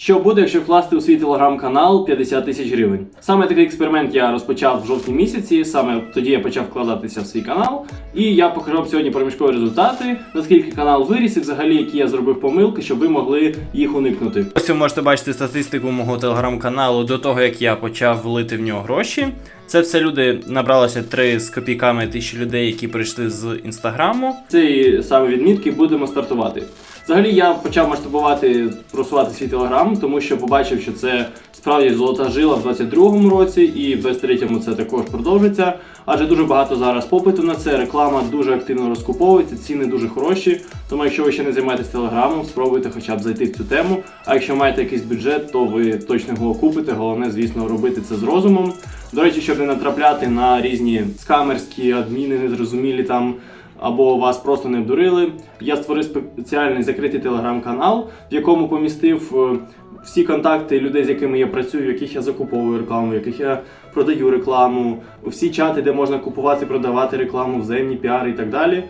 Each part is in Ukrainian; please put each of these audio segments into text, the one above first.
Що буде, якщо вкласти у свій телеграм-канал 50 тисяч гривень? Саме такий експеримент я розпочав в жовтні місяці. Саме тоді я почав вкладатися в свій канал. І я покажу вам сьогодні проміжкові результати, наскільки канал виріс і взагалі які я зробив помилки, щоб ви могли їх уникнути. Ось ви можете бачити статистику мого телеграм-каналу до того, як я почав влити в нього гроші. Це все люди набралося 3 з копійками тисячі людей, які прийшли з інстаграму. цієї саме відмітки будемо стартувати. Взагалі я почав масштабувати, просувати свій телеграм, тому що побачив, що це справді золота жила в 22-му році, і в 23-му це також продовжиться. Адже дуже багато зараз попиту на це, реклама дуже активно розкуповується, ціни дуже хороші. Тому якщо ви ще не займаєтесь телеграмом, спробуйте хоча б зайти в цю тему. А якщо маєте якийсь бюджет, то ви точно його купите. Головне, звісно, робити це з розумом. До речі, щоб не натрапляти на різні скамерські адміни, незрозумілі там або вас просто не обдурили. Я створив спеціальний закритий телеграм-канал, в якому помістив е, всі контакти людей, з якими я працюю, яких я закуповую рекламу, яких я продаю рекламу, всі чати, де можна купувати, продавати рекламу, взаємні піари і так далі.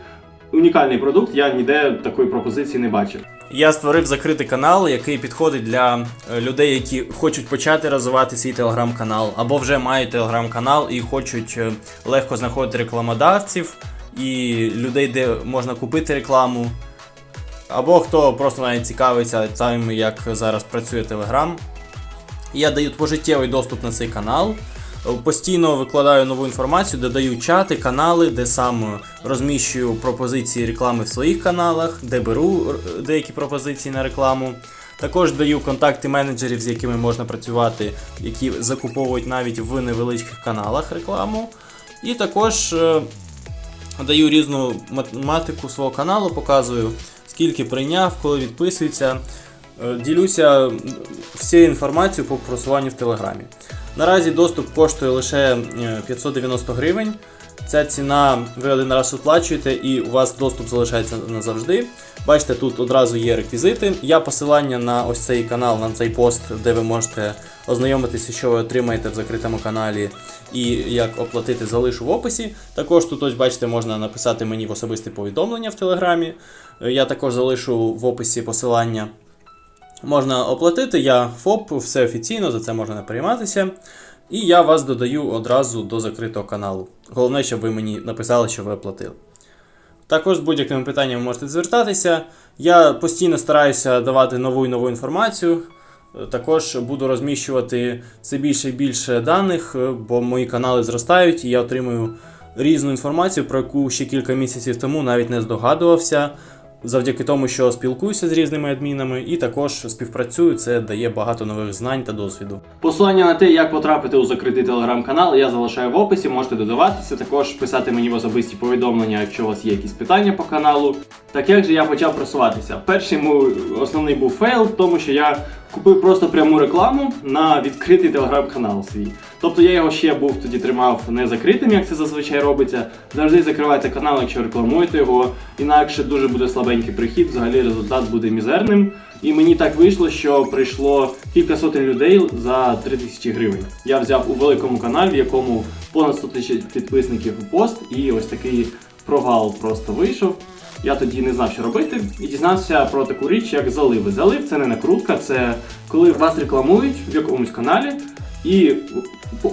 Унікальний продукт, я ніде такої пропозиції не бачив. Я створив закритий канал, який підходить для е, людей, які хочуть почати розвивати свій телеграм-канал, або вже мають телеграм-канал і хочуть е, легко знаходити рекламодавців і людей, де можна купити рекламу. Або хто просто навіть цікавиться тим, як зараз працює Телеграм. Я даю пожиттєвий доступ на цей канал. Постійно викладаю нову інформацію, додаю чати, канали, де сам розміщую пропозиції реклами в своїх каналах, де беру деякі пропозиції на рекламу. Також даю контакти менеджерів, з якими можна працювати, які закуповують навіть в невеличких каналах рекламу. І також е, даю різну математику свого каналу, показую, скільки прийняв, коли відписується. Е, Ділюся всією інформацією по просуванню в Телеграмі. Наразі доступ коштує лише е, 590 гривень. Ця ціна ви один раз оплачуєте і у вас доступ залишається назавжди. Бачите, тут одразу є реквізити. Я посилання на ось цей канал, на цей пост, де ви можете ознайомитися, що ви отримаєте в закритому каналі і як оплатити, залишу в описі. Також тут ось бачите, можна написати мені в особисте повідомлення в Телеграмі. Е, Я також залишу в описі посилання. Можна оплатити, я ФОП, все офіційно, за це можна не перейматися. І я вас додаю одразу до закритого каналу. Головне, щоб ви мені написали, що ви оплатили. Також з будь-якими питаннями можете звертатися. Я постійно стараюся давати нову і нову інформацію. Також буду розміщувати все більше і більше даних, бо мої канали зростають і я отримую різну інформацію, про яку ще кілька місяців тому навіть не здогадувався. Завдяки тому, що спілкуюся з різними адмінами і також співпрацюю, це дає багато нових знань та досвіду. Посилання на те, як потрапити у закритий телеграм-канал, я залишаю в описі, можете додаватися, також писати мені в особисті повідомлення, якщо у вас є якісь питання по каналу. Так як же я почав просуватися? Перший мій основний був фейл, тому що я купив просто пряму рекламу на відкритий телеграм-канал свій. Тобто я його ще був тоді тримав не закритим, як це зазвичай робиться. Завжди закривайте канал, якщо рекламуєте його, інакше дуже буде слабенький прихід, взагалі результат буде мізерним. І мені так вийшло, що прийшло кілька сотень людей за 3000 гривень. Я взяв у великому каналі, в якому понад 100 тисяч підписників пост, і ось такий провал просто вийшов. Я тоді не знав, що робити, і дізнався про таку річ, як заливи. Залив це не накрутка, це коли вас рекламують в якомусь каналі і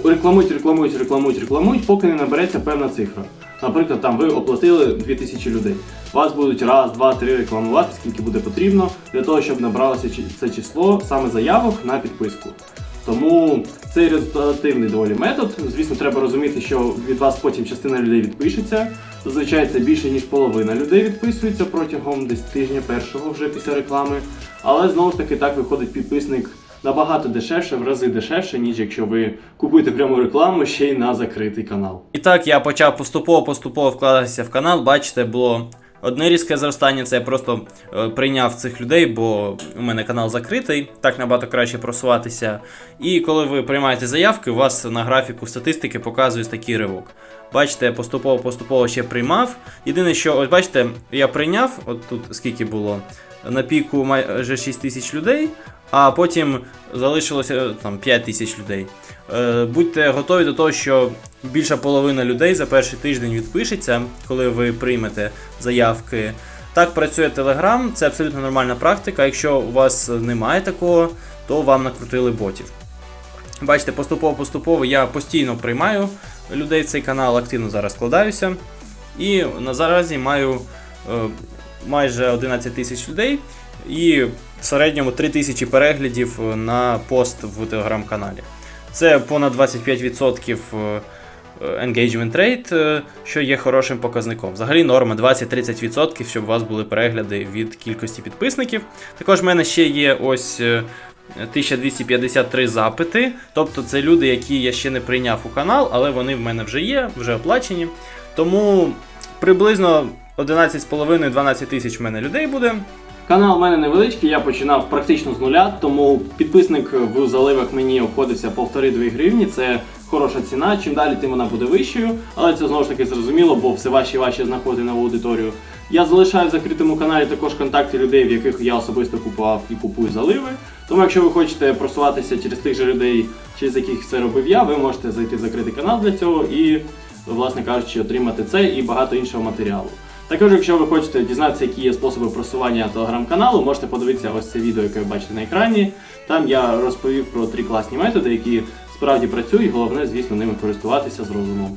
рекламують, рекламують, рекламують, рекламують, поки не набереться певна цифра. Наприклад, там ви оплатили 2000 людей. Вас будуть раз, два, три рекламувати, скільки буде потрібно, для того, щоб набралося це число саме заявок на підписку. Тому цей результативний доволі метод. Звісно, треба розуміти, що від вас потім частина людей відпишеться. Зазвичай це більше ніж половина людей відписується протягом десь тижня першого вже після реклами. Але знову ж таки так виходить підписник набагато дешевше, в рази дешевше, ніж якщо ви купуєте пряму рекламу ще й на закритий канал. І так я почав поступово-поступово вкладатися в канал. Бачите, було одне різке зростання, це я просто е, прийняв цих людей, бо у мене канал закритий, так набагато краще просуватися. І коли ви приймаєте заявки, у вас на графіку статистики показує такий ривок. Бачите, поступово-поступово ще приймав. Єдине, що, ось бачите, я прийняв, от тут скільки було, на піку майже 6 тисяч людей, а потім залишилося е, там 5 тисяч людей. Е, Будьте готові до того, що більша половина людей за перший тиждень відпишеться, коли ви приймете заявки. Так працює Telegram, це абсолютно нормальна практика. Якщо у вас немає такого, то вам накрутили ботів. Бачите, поступово-поступово я постійно приймаю людей цей канал, активно зараз складаюся. І на заразі маю е, майже 11 тисяч людей і в середньому 3 тисячі переглядів е, на пост в телеграм-каналі. Це понад 25% е, engagement rate, е, що є хорошим показником. Взагалі норма 20-30%, щоб у вас були перегляди від кількості підписників. Також в мене ще є ось. е, 1253 запити. Тобто це люди, які я ще не прийняв у канал, але вони в мене вже є, вже оплачені. Тому приблизно 11,5-12 тисяч в мене людей буде. Канал в мене невеличкий, я починав практично з нуля, тому підписник в заливах мені обходився 1,5-2 гривні. Це хороша ціна. Чим далі, тим вона буде вищою, але це знову ж таки зрозуміло, бо все важче і важче знаходити нову аудиторію. Я залишаю в закритому каналі також контакти людей, в яких я особисто купував і купую заливи. Тому, якщо ви хочете просуватися через тих же людей, через яких це робив я, ви можете зайти в закритий канал для цього і, власне кажучи, отримати це і багато іншого матеріалу. Також, якщо ви хочете дізнатися, які є способи просування телеграм-каналу, можете подивитися ось це відео, яке ви бачите на екрані. Там я розповів про три класні методи, які справді працюють. Головне, звісно, ними користуватися з розумом.